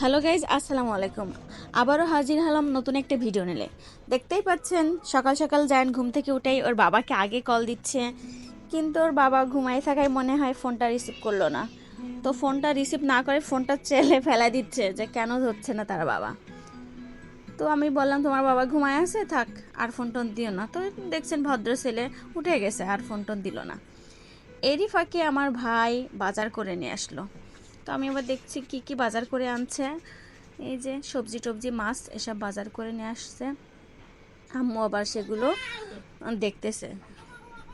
Hello guys, আসসালামু আলাইকুম। আবারও হাজির হলাম নতুন একটা ভিডিও নিলে দেখতেই পাচ্ছেন, সকাল সকাল জায়ান ঘুম থেকে উঠেই ওর বাবাকে আগে কল দিচ্ছে, কিন্তু ওর বাবা ঘুমাই থাকায় মনে হয় ফোনটা রিসিভ করল না। তো ফোনটা রিসিভ না করে ফোনটা চেলে ফেলা দিচ্ছে যে কেন ধরছে না তার বাবা। তো আমি বললাম, তোমার বাবা ঘুমায় আছে? থাক, আর ফোন টোন দিও না। তো দেখছেন ভদ্র ছেলে উঠে গেছে, আর ফোন টোন দিল না। এরই ফাঁকে আমার ভাই বাজার করে নিয়ে আসলো। তো আমি আবার দেখছি কি কি বাজার করে আনছে। এই যে সবজি টবজি, মাছ এসব বাজার করে নিয়ে আসছে। আম্মু আবার সেগুলো দেখতেছে।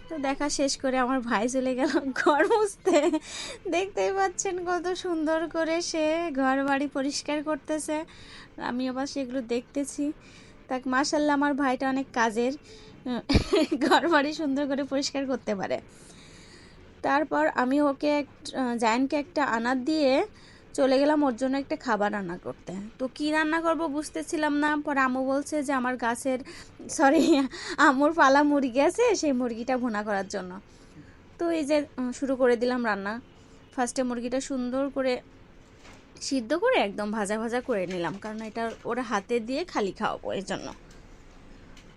তো দেখা শেষ করে আমার ভাই চলে গেল ঘর মুছতে। দেখতেই পাচ্ছেন কত সুন্দর করে সে ঘর বাড়ি পরিষ্কার করতেছে। আমি আবার সেগুলো দেখতেছি। তাক মাসাল্লাহ আমার ভাইটা অনেক কাজের। ঘর বাড়ি সুন্দর করে পরিষ্কার করতে পারে। তারপর আমি ওকে এক জায়ানকে একটা আনার দিয়ে চলে গেলাম ওর জন্য একটা খাবার রান্না করতে। তো কি রান্না করব বুঝতেছিলাম না। পরে আম্মু বলছে যে আমার গাছের সরি আমুর পালা মুরগি আছে, সেই মুরগিটা ভুনা করার জন্য। তো এই যে শুরু করে দিলাম রান্না। ফার্স্টে মুরগিটা সুন্দর করে সিদ্ধ করে একদম ভাজা ভাজা করে নিলাম, কারণ এটা ওরা হাতে দিয়ে খালি খাওয়াবো এর জন্য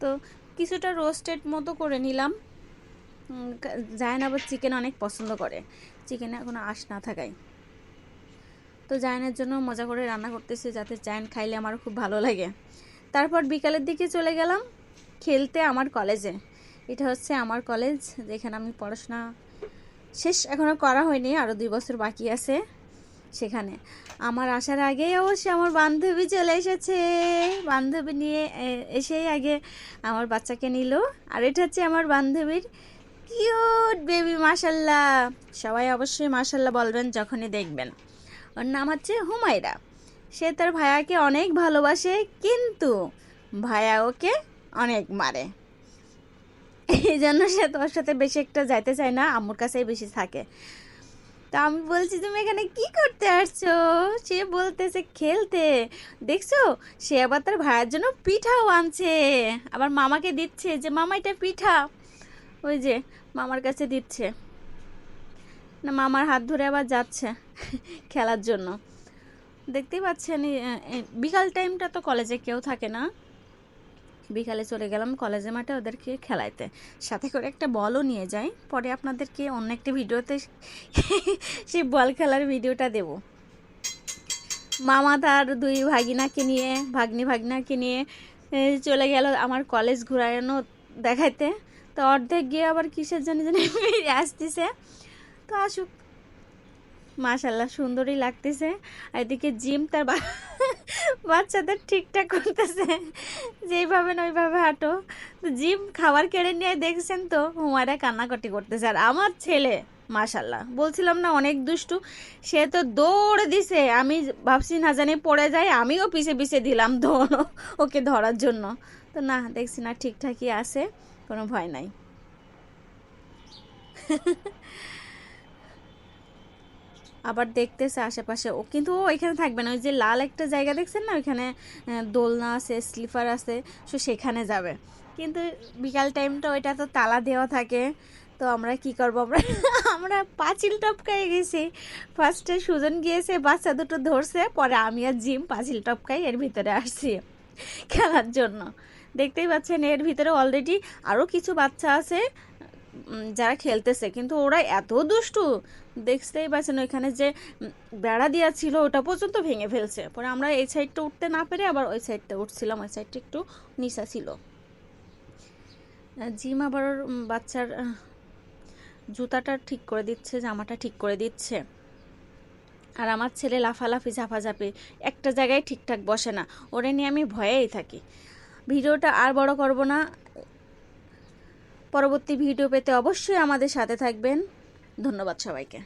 তো কিছুটা রোস্টেড মতো করে নিলাম। জায়ন আবার চিকেন অনেক পছন্দ করে। চিকেনে কোনো আশ না থাকায়। তো জায়নের জন্য মজা করে রান্না করতেছি যাতে জায়ন খাইলে আমার খুব ভালো লাগে। তারপর বিকালের দিকে চলে গেলাম খেলতে আমার কলেজে এটা হচ্ছে আমার কলেজ যেখানে আমি পড়াশোনা শেষ এখনও করা হয়নি আরও দুই বছর বাকি আছে সেখানে। আমার আসার আগেই অবশ্যই আমার বান্ধবী চলে এসেছে। বান্ধবী নিয়ে এসেই আগে আমার বাচ্চাকে নিল। আর এটা হচ্ছে আমার বান্ধবীর কিউট, বেবি মাসাল্লাহ সবাই অবশ্যই মাসাল্লাহ বলবেন যখনই দেখবেন। ওর নাম হচ্ছে হুমায়রা। সে তার ভায়াকে অনেক ভালোবাসে, কিন্তু ভায়া ওকে অনেক মারে। এই জন্য সে তোর সাথে বেশি একটা যাইতে চায় না, আম্মুর কাছেই বেশি থাকে। তা আমি বলছি, তুমি এখানে কি করতে আসছো? সে বলতেছে, খেলতে। দেখছ? সে আবার তার ভাইয়ের জন্য পিঠাও আনছে। আবার মামাকে দিচ্ছে যে, মামা, এটা পিঠা। ওই যে, মামার কাছে দিচ্ছে। না, মামার হাত ধরে আবার যাচ্ছে খেলার জন্য। দেখতেই পাচ্ছেন বিকাল টাইমটা তো কলেজে কেউ থাকে না। বিকালে চলে গেলাম কলেজে মাঠে ওদেরকে খেলাইতে। সাথে করে একটা বলও নিয়ে যাই, পরে আপনাদেরকে অন্য একটি ভিডিওতে সেই বল খেলার ভিডিওটা দেব। মামা তার দুই ভাগিনাকে নিয়ে, ভাগ্নি ভাগনাকে নিয়ে চলে গেল আমার কলেজ ঘুরানো দেখাইতে। তো অর্ধেক গিয়ে আবার কিসের জন্য জানি ফিরে আসতেছে? তো আসুক। মাশাল্লাহ সুন্দরই লাগতেছে। আর এদিকে জিম তার বাচ্চাদের ঠিকঠাক করতেছে। যেইভাবে ওইভাবে হাঁটো। তো জিম খাবার কেড়ে নিয়ে দেখছেন তো, হুমায়রা কান্নাকাটি করতেছে। আর আমার ছেলে মাশাল্লাহ বলছিলাম না অনেক দুষ্টু, সে তো দৌড়ে দিছে। আমি ভাবছি না জানি পড়ে যায়, আমিও পিছে পিছে দিলাম দৌড়, ওকে ধরার জন্য। তো না, দেখছি না ঠিকঠাকই আছে। কোনো ভয় নাই। আবার দেখতেছে আশেপাশে, ও কিন্তু ও এখানে থাকবে না, ওই যে লাল একটা জায়গা দেখছেন না, ওইখানে দোলনা আছে স্লিপার আছে, সো সেখানে যাবে। কিন্তু বিকাল টাইমটা ওইটা তো তালা দেওয়া থাকে, তো আমরা কি করব? আমরা আমরা পাঁচিল টপকাই গেছি। ফার্স্টে সুজন গিয়েছে, বাচ্চা দুটো ধরছে, পরে আমি আর জিম পাঁচিল টপকাই এর ভিতরে আসছি খেলার জন্য। দেখতেই পাচ্ছেন, এর ভিতরে অলরেডি আরও কিছু বাচ্চা আছে যারা খেলতেছে। কিন্তু ওরা এত দুষ্টু। দেখতেই পাচ্ছেন ওইখানে যে বেড়া দেওয়া ছিল, ওটা পর্যন্ত ভেঙে ফেলছে। পরে আমরা এই সাইডটা উঠতে না পেরে আবার ওই সাইডটা উঠছিলাম, ওই সাইডটা একটু নিচা ছিল। জিম আবার বাচ্চার জুতাটা ঠিক করে দিচ্ছে, জামাটা ঠিক করে দিচ্ছে। আর আমার ছেলে লাফালাফি, ঝাপাঝাপি, একটা জায়গায় ঠিকঠাক বসে না। ওরে নিয়ে আমি ভয়েই থাকি। ভিডিওটা আর বড় করব না। পরবর্তী ভিডিও পেতে অবশ্যই আমাদের সাথে থাকবেন। ধন্যবাদ সবাইকে।